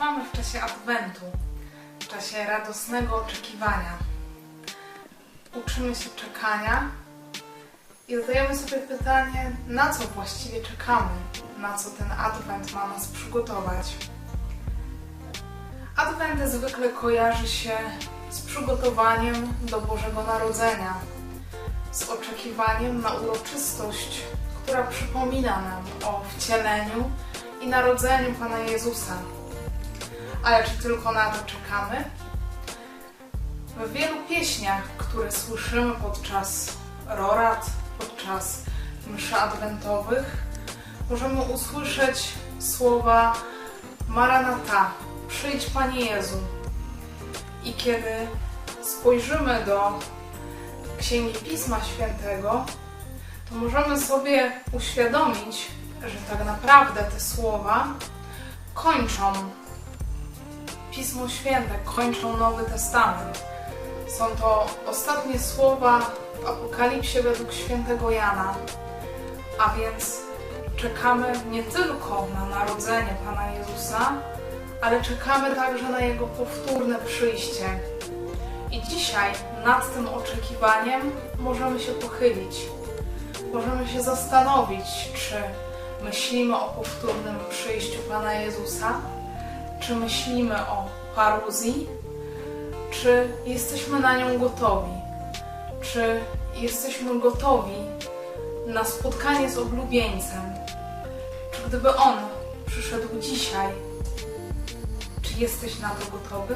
Trwamy w czasie Adwentu, w czasie radosnego oczekiwania. Uczymy się czekania i zadajemy sobie pytanie, na co właściwie czekamy, na co ten Adwent ma nas przygotować. Adwent zwykle kojarzy się z przygotowaniem do Bożego Narodzenia, z oczekiwaniem na uroczystość, która przypomina nam o wcieleniu i narodzeniu Pana Jezusa. Ale czy tylko na to czekamy? W wielu pieśniach, które słyszymy podczas rorad, podczas mszy adwentowych, możemy usłyszeć słowa Maranata, przyjdź Panie Jezu. I kiedy spojrzymy do Księgi Pisma Świętego, to możemy sobie uświadomić, że tak naprawdę te słowa kończą Pismo Święte, kończą Nowy Testament. Są to ostatnie słowa w Apokalipsie według świętego Jana. A więc czekamy nie tylko na narodzenie Pana Jezusa, ale czekamy także na Jego powtórne przyjście. I dzisiaj nad tym oczekiwaniem możemy się pochylić. Możemy się zastanowić, czy myślimy o powtórnym przyjściu Pana Jezusa, czy myślimy o paruzji, czy jesteśmy na nią gotowi, czy jesteśmy gotowi na spotkanie z oblubieńcem, czy gdyby on przyszedł dzisiaj, czy jesteś na to gotowy?